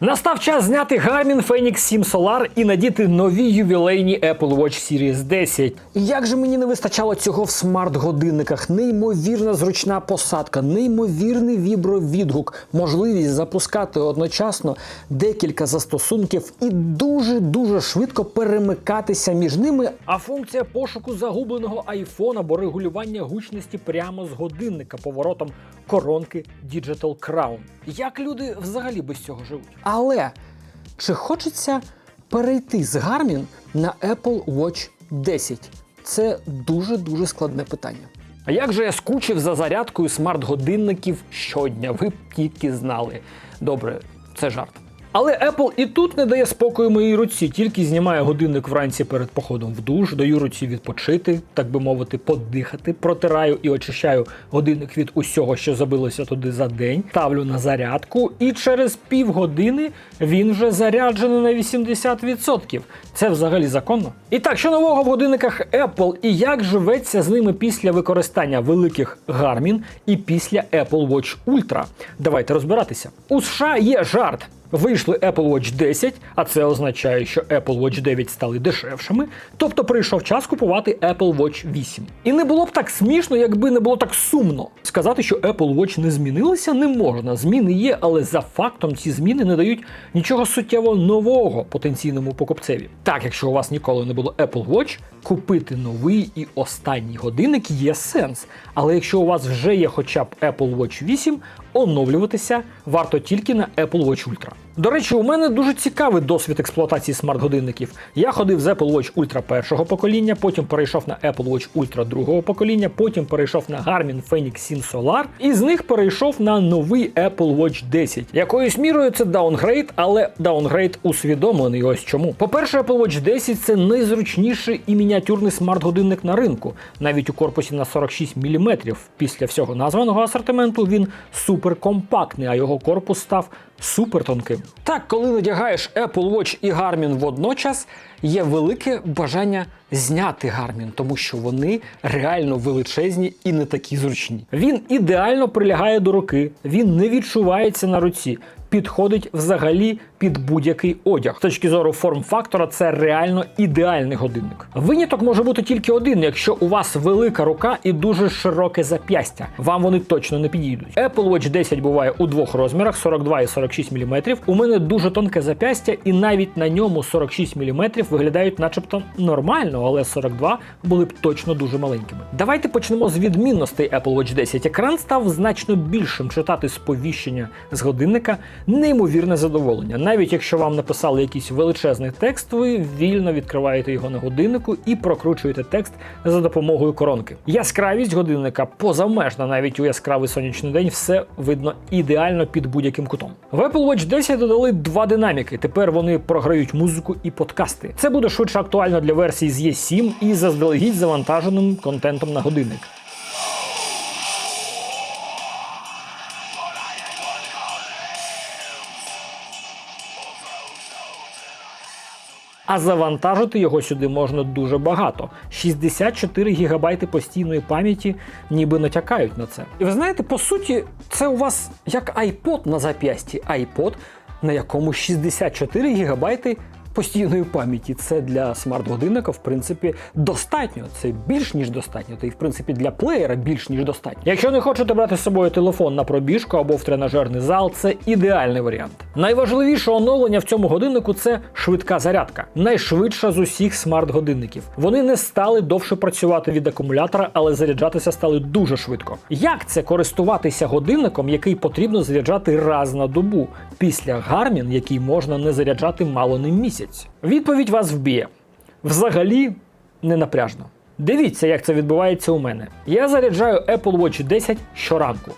Настав час зняти Garmin Fenix 7 Solar і надіти нові ювілейні Apple Watch Series 10. Як же мені не вистачало цього в смарт-годинниках? Неймовірна зручна посадка, неймовірний вібровідгук, можливість запускати одночасно декілька застосунків і дуже-дуже швидко перемикатися між ними. А функція пошуку загубленого айфона або регулювання гучності прямо з годинника поворотом коронки Digital Crown. Як люди взагалі без цього живуть? Але чи хочеться перейти з Garmin на Apple Watch 10? Це дуже-дуже складне питання. А як же я скучив за зарядкою смарт-годинників щодня? Ви б тільки знали. Добре, це жарт. Але Apple і тут не дає спокою моїй руці, тільки знімає годинник вранці перед походом в душ, даю руці відпочити, так би мовити, подихати, протираю і очищаю годинник від усього, що забилося туди за день, ставлю на зарядку, і через півгодини він вже заряджений на 80%. Це взагалі законно. І так, що нового в годинниках Apple і як живеться з ними після використання великих Garmin і після Apple Watch Ultra? Давайте розбиратися. У США є жарт. Вийшли Apple Watch 10, а це означає, що Apple Watch 9 стали дешевшими. Тобто прийшов час купувати Apple Watch 8. І не було б так смішно, якби не було так сумно. Сказати, що Apple Watch не змінилися, не можна. Зміни є, але за фактом ці зміни не дають нічого суттєво нового потенційному покупцеві. Так, якщо у вас ніколи не було Apple Watch, купити новий і останній годинник є сенс. Але якщо у вас вже є хоча б Apple Watch 8, оновлюватися варто тільки на Apple Watch Ultra. До речі, у мене дуже цікавий досвід експлуатації смарт-годинників. Я ходив з Apple Watch Ultra першого покоління, потім перейшов на Apple Watch Ultra другого покоління, потім перейшов на Garmin Fenix 7 Solar, і з них перейшов на новий Apple Watch 10. Якоюсь мірою це даунгрейд, але даунгрейд усвідомлений. Ось чому. По-перше, Apple Watch 10 це найзручніший і мініатюрний смарт-годинник на ринку. Навіть у корпусі на 46 мм. Після всього названого асортименту він суперкомпактний, а його корпус став супертонким. Так, коли надягаєш Apple Watch і Garmin водночас, є велике бажання зняти Garmin, тому що вони реально величезні і не такі зручні. Він ідеально прилягає до руки, він не відчувається на руці. Підходить взагалі під будь-який одяг. З точки зору форм-фактора, це реально ідеальний годинник. Виняток може бути тільки один, якщо у вас велика рука і дуже широке зап'ястя. Вам вони точно не підійдуть. Apple Watch 10 буває у двох розмірах 42 і 46 мм. У мене дуже тонке зап'ястя, і навіть на ньому 46 мм виглядають, начебто, нормально, але 42 були б точно дуже маленькими. Давайте почнемо з відмінностей Apple Watch 10. Екран став значно більшим. Читати сповіщення з годинника неймовірне задоволення. Навіть якщо вам написали якийсь величезний текст, ви вільно відкриваєте його на годиннику і прокручуєте текст за допомогою коронки. Яскравість годинника позамежна, навіть у яскравий сонячний день все видно ідеально під будь-яким кутом. В Apple Watch 10 додали два динаміки. Тепер вони програють музику і подкасти. Це буде швидше актуально для версій з E7 і заздалегідь завантаженим контентом на годинник. А завантажити його сюди можна дуже багато. 64 гігабайти постійної пам'яті ніби натякають на це. І ви знаєте, по суті, це у вас як iPod на зап'ясті. iPod, на якому 64 гігабайти постійної пам'яті. Це для смарт-годинника, в принципі, достатньо. Це більш ніж достатньо. Та й в принципі для плеєра більш ніж достатньо. Якщо не хочете брати з собою телефон на пробіжку або в тренажерний зал, це ідеальний варіант. Найважливіше оновлення в цьому годиннику це швидка зарядка, найшвидша з усіх смарт-годинників. Вони не стали довше працювати від акумулятора, але заряджатися стали дуже швидко. Як це користуватися годинником, який потрібно заряджати раз на добу, після Garmin, який можна не заряджати мало не місяць? Відповідь вас вб'є. Взагалі не напряжно. Дивіться, як це відбувається у мене. Я заряджаю Apple Watch 10 щоранку.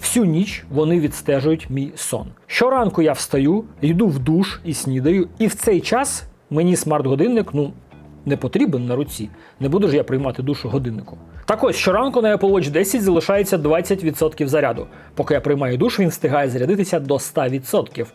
Всю ніч вони відстежують мій сон. Щоранку я встаю, йду в душ і снідаю, і в цей час мені смарт-годинник ну, не потрібен на руці. Не буду ж я приймати душ годиннику. Так ось щоранку на Apple Watch 10 залишається 20% заряду. Поки я приймаю душ, він встигає зарядитися до 100%.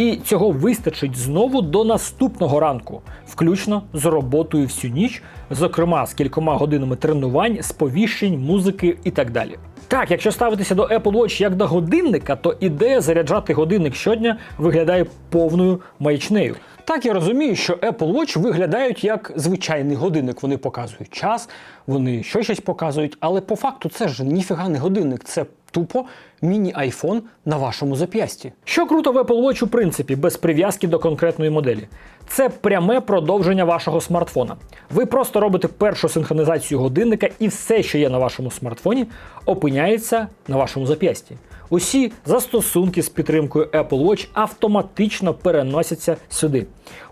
І цього вистачить знову до наступного ранку, включно з роботою всю ніч, зокрема з кількома годинами тренувань, сповіщень, музики і так далі. Так, якщо ставитися до Apple Watch як до годинника, то ідея заряджати годинник щодня виглядає повною маячнею. Так, я розумію, що Apple Watch виглядають як звичайний годинник. Вони показують час, вони що щось показують, але по факту це ж ніфіга не годинник, це тупо міні-айфон на вашому зап'ясті. Що круто в Apple Watch у принципі, без прив'язки до конкретної моделі. Це пряме продовження вашого смартфона. Ви просто робите першу синхронізацію годинника, і все, що є на вашому смартфоні, опиняється на вашому зап'ясті. Усі застосунки з підтримкою Apple Watch автоматично переносяться сюди.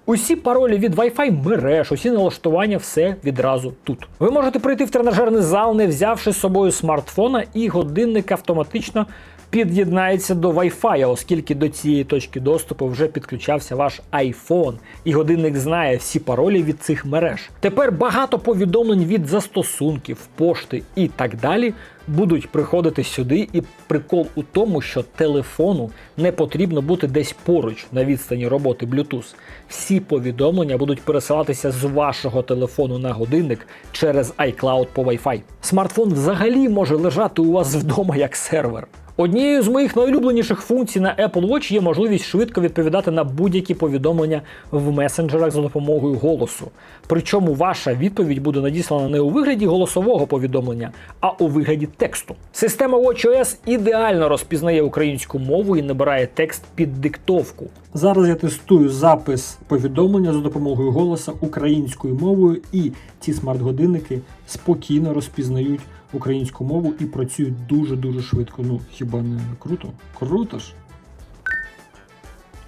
Усі паролі від Wi-Fi мереж, усі налаштування, все відразу тут. Ви можете прийти в тренажерний зал, не взявши з собою смартфона, і годинник автоматично під'єднається до Wi-Fi, оскільки до цієї точки доступу вже підключався ваш iPhone, і годинник знає всі паролі від цих мереж. Тепер багато повідомлень від застосунків, пошти і так далі будуть приходити сюди. І прикол у тому, що телефону не потрібно бути десь поруч на відстані роботи Bluetooth. Всі повідомлення будуть пересилатися з вашого телефону на годинник через iCloud по Wi-Fi. Смартфон взагалі може лежати у вас вдома як сервер. Однією з моїх найулюбленіших функцій на Apple Watch є можливість швидко відповідати на будь-які повідомлення в месенджерах за допомогою голосу. Причому ваша відповідь буде надіслана не у вигляді голосового повідомлення, а у вигляді тексту. Система WatchOS ідеально розпізнає українську мову і набирає текст під диктовку. Зараз я тестую запис повідомлення за допомогою голоса українською мовою, і ці смарт-годинники спокійно розпізнають українську мову і працюють дуже-дуже швидко. Ну, хіба не круто? Круто ж.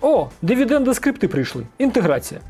О, дивіденди скрипти прийшли. Інтеграція.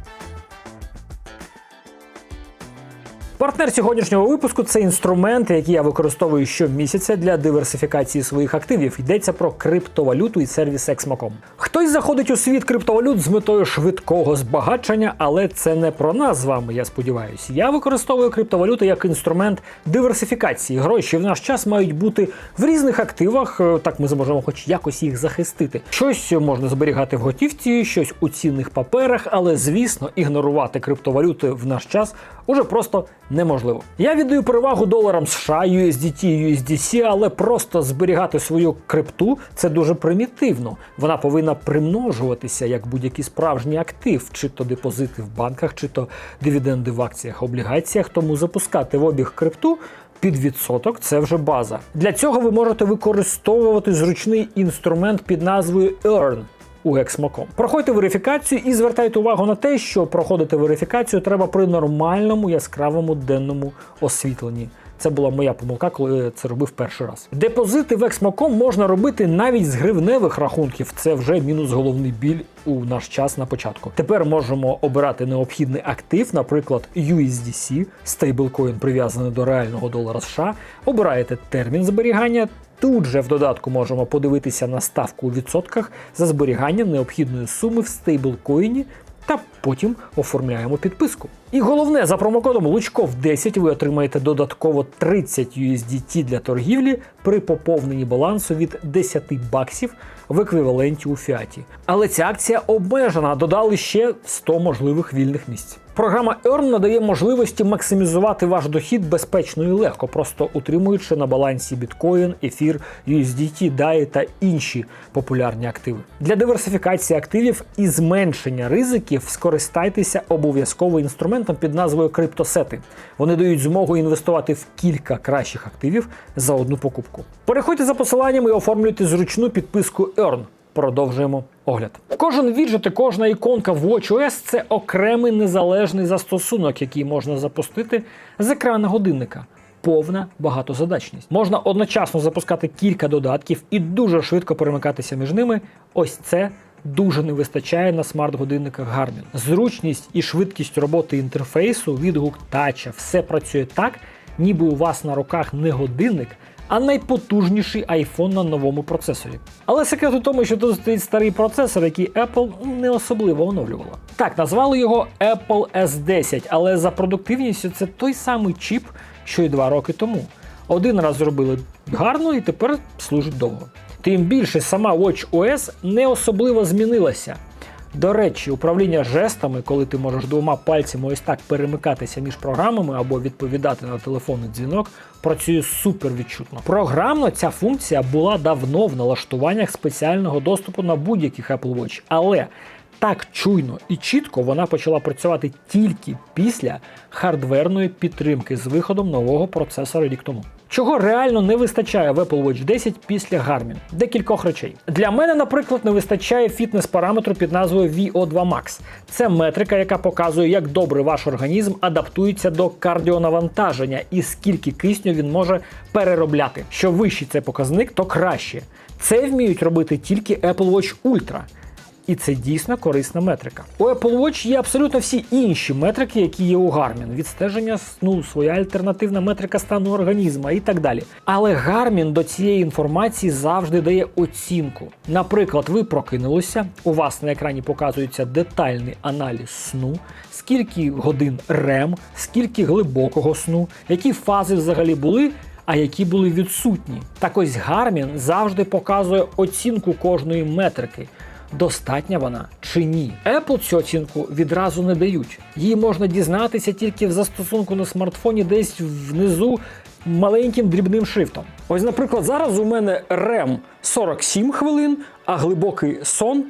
Партнер сьогоднішнього випуску це інструменти, які я використовую щомісяця для диверсифікації своїх активів. Йдеться про криптовалюту і сервіс Exmo.com. Хтось заходить у світ криптовалют з метою швидкого збагачення, але це не про нас з вами, я сподіваюся. Я використовую криптовалюту як інструмент диверсифікації. Гроші в наш час мають бути в різних активах. е, Так ми зможемо хоч якось їх захистити. Щось можна зберігати в готівці, щось у цінних паперах, але звісно, ігнорувати криптовалюти в наш час уже просто неможливо. Я віддаю перевагу доларам США, USDT, USDC, але просто зберігати свою крипту це дуже примітивно. Вона повинна примножуватися як будь-який справжній актив, чи то депозити в банках, чи то дивіденди в акціях, облігаціях. Тому запускати в обіг крипту. Під відсоток це вже база. Для цього ви можете використовувати зручний інструмент під назвою Earn у Exmo.com. Проходьте верифікацію і звертайте увагу на те, що проходити верифікацію треба при нормальному яскравому денному освітленні. Це була моя помилка, коли це робив перший раз. Депозити в Exmo.com можна робити навіть з гривневих рахунків. Це вже мінус головний біль у наш час на початку. Тепер можемо обирати необхідний актив, наприклад, USDC, стейблкоін прив'язаний до реального долара США. Обираєте термін зберігання. Тут же в додатку можемо подивитися на ставку у відсотках за зберігання необхідної суми в стейблкоїні та потім оформляємо підписку. І головне, за промокодом Лучков 10 ви отримаєте додатково 30 USDT для торгівлі при поповненні балансу від 10 баксів в еквіваленті у фіаті. Але ця акція обмежена, додали ще 100 можливих вільних місць. Програма Earn надає можливості максимізувати ваш дохід безпечно і легко, просто утримуючи на балансі біткоін, ефір, USDT, DAI та інші популярні активи. Для диверсифікації активів і зменшення ризиків скористайтеся обов'язково інструментом під назвою криптосети. Вони дають змогу інвестувати в кілька кращих активів за одну покупку. Переходьте за посиланням і оформлюйте зручну підписку Earn. Продовжуємо огляд. Кожен віджит і кожна іконка в WatchOS – це окремий незалежний застосунок, який можна запустити з екрана годинника. Повна багатозадачність. Можна одночасно запускати кілька додатків і дуже швидко перемикатися між ними. Ось це дуже не вистачає на смарт-годинниках Garmin. Зручність і швидкість роботи інтерфейсу, відгук тача, все працює так, ніби у вас на руках не годинник, а найпотужніший iPhone на новому процесорі. Але секрет у тому, що тут стоїть старий процесор, який Apple не особливо оновлювала. Так, назвали його Apple S10, але за продуктивністю це той самий чіп, що й два роки тому. Один раз зробили гарно і тепер служить довго. Тим більше сама WatchOS не особливо змінилася. До речі, управління жестами, коли ти можеш двома пальцями ось так перемикатися між програмами або відповідати на телефонний дзвінок, працює супер відчутно. Програмно ця функція була давно в налаштуваннях спеціального доступу на будь-яких Apple Watch, але так чуйно і чітко вона почала працювати тільки після хардверної підтримки з виходом нового процесора рік тому. Чого реально не вистачає в Apple Watch 10 після Garmin? Декількох речей. Для мене, наприклад, не вистачає фітнес-параметру під назвою VO2 Max. Це метрика, яка показує, як добре ваш організм адаптується до кардіонавантаження і скільки кисню він може переробляти. Що вищий цей показник, то краще. Це вміють робити тільки Apple Watch Ultra. І це дійсно корисна метрика. У Apple Watch є абсолютно всі інші метрики, які є у Garmin. Відстеження сну, своя альтернативна метрика стану організму і так далі. Але Garmin до цієї інформації завжди дає оцінку. Наприклад, ви прокинулися, у вас на екрані показується детальний аналіз сну, скільки годин REM, скільки глибокого сну, які фази взагалі були. А які були відсутні. Так ось Garmin завжди показує оцінку кожної метрики достатня вона чи ні. Apple цю оцінку відразу не дають. Її можна дізнатися тільки в застосунку на смартфоні, десь внизу маленьким дрібним шрифтом. Ось, наприклад, зараз у мене REM 47 хвилин, а глибокий сон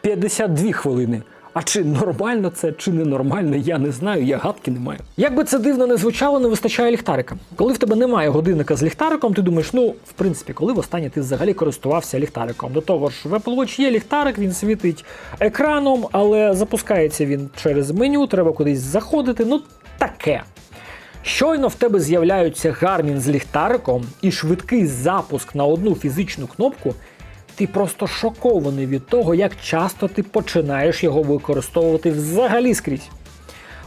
52 хвилини. А чи нормально це, чи не нормально, я не знаю, я гадки не маю. Як би це дивно не звучало, не вистачає ліхтарика. Коли в тебе немає годинника з ліхтариком, ти думаєш, ну, в принципі, коли востаннє ти взагалі користувався ліхтариком. До того ж, в Apple Watch є ліхтарик, він світить екраном, але запускається він через меню, треба кудись заходити. Ну, таке. Щойно в тебе з'являються Garmin з ліхтариком і швидкий запуск на одну фізичну кнопку, ти просто шокований від того, як часто ти починаєш його використовувати взагалі скрізь.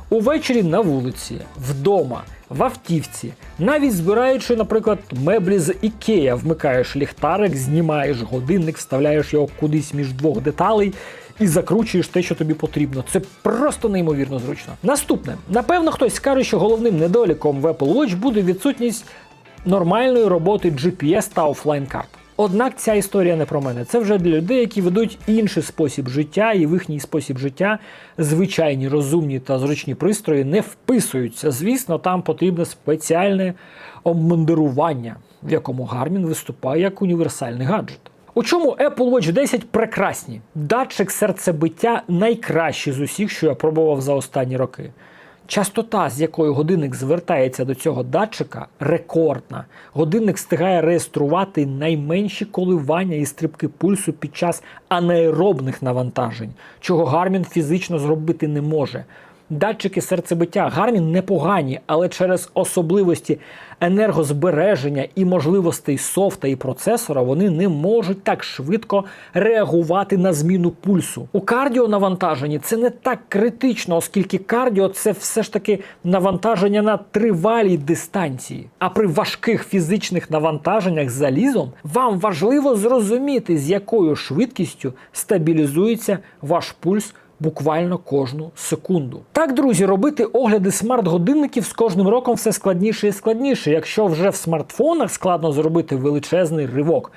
Увечері на вулиці, вдома, в автівці, навіть збираючи, наприклад, меблі з Ікея, вмикаєш ліхтарик, знімаєш годинник, вставляєш його кудись між двох деталей і закручуєш те, що тобі потрібно. Це просто неймовірно зручно. Наступне, напевно, хтось скаже, що головним недоліком в Apple Watch буде відсутність нормальної роботи GPS та офлайн карт. Однак ця історія не про мене. Це вже для людей, які ведуть інший спосіб життя, і в їхній спосіб життя звичайні розумні та зручні пристрої не вписуються. Звісно, там потрібне спеціальне обмундирування, в якому Garmin виступає як універсальний гаджет. У чому Apple Watch 10 прекрасні? Датчик серцебиття найкращий з усіх, що я пробував за останні роки. Частота, з якою годинник звертається до цього датчика, рекордна. Годинник встигає реєструвати найменші коливання і стрибки пульсу під час анаеробних навантажень, чого Гармін фізично зробити не може. Датчики серцебиття Garmin непогані, але через особливості енергозбереження і можливостей софта і процесора вони не можуть так швидко реагувати на зміну пульсу. У кардіонавантаженні це не так критично, оскільки кардіо це все ж таки навантаження на тривалій дистанції. А при важких фізичних навантаженнях залізом вам важливо зрозуміти, з якою швидкістю стабілізується ваш пульс буквально кожну секунду. Так, друзі, робити огляди смарт-годинників з кожним роком все складніше і складніше. Якщо вже в смартфонах складно зробити величезний ривок,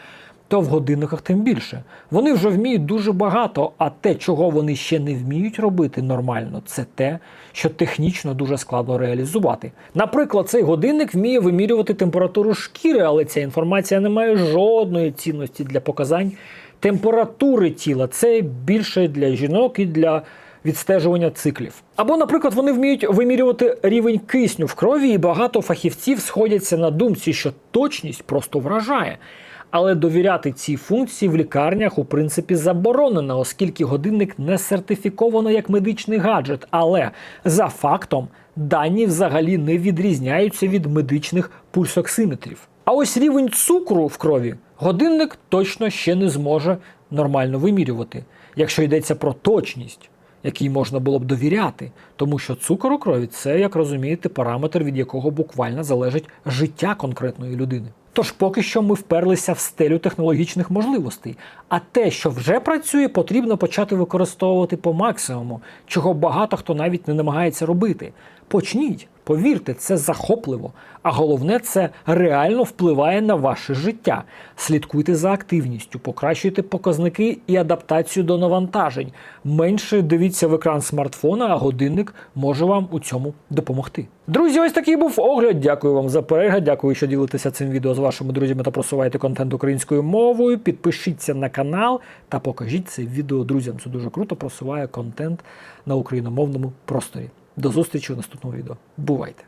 то в годинниках тим більше. Вони вже вміють дуже багато, а те, чого вони ще не вміють робити нормально, це те, що технічно дуже складно реалізувати. Наприклад, цей годинник вміє вимірювати температуру шкіри, але ця інформація не має жодної цінності для показань температури тіла. Це більше для жінок і для відстежування циклів. Або, наприклад, вони вміють вимірювати рівень кисню в крові, і багато фахівців сходяться на думці, що точність просто вражає. Але довіряти цій функції в лікарнях у принципі заборонено, оскільки годинник не сертифіковано як медичний гаджет. Але за фактом дані взагалі не відрізняються від медичних пульсоксиметрів. А ось рівень цукру в крові годинник точно ще не зможе нормально вимірювати, якщо йдеться про точність, якій можна було б довіряти, тому що цукор у крові це, як розумієте, параметр, від якого буквально залежить життя конкретної людини. Тож поки що ми вперлися в стелю технологічних можливостей. А те, що вже працює, потрібно почати використовувати по максимуму, чого багато хто навіть не намагається робити. Почніть. Повірте, це захопливо. А головне, це реально впливає на ваше життя. Слідкуйте за активністю, покращуйте показники і адаптацію до навантажень. Менше дивіться в екран смартфона, а годинник може вам у цьому допомогти. Друзі, ось такий був огляд. Дякую вам за перегляд. Дякую, що ділитеся цим відео з вашими друзями та просуваєте контент українською мовою. Підпишіться на канал та покажіть це відео друзям. Це дуже круто просуває контент на україномовному просторі. До зустрічі у наступному відео. Бувайте!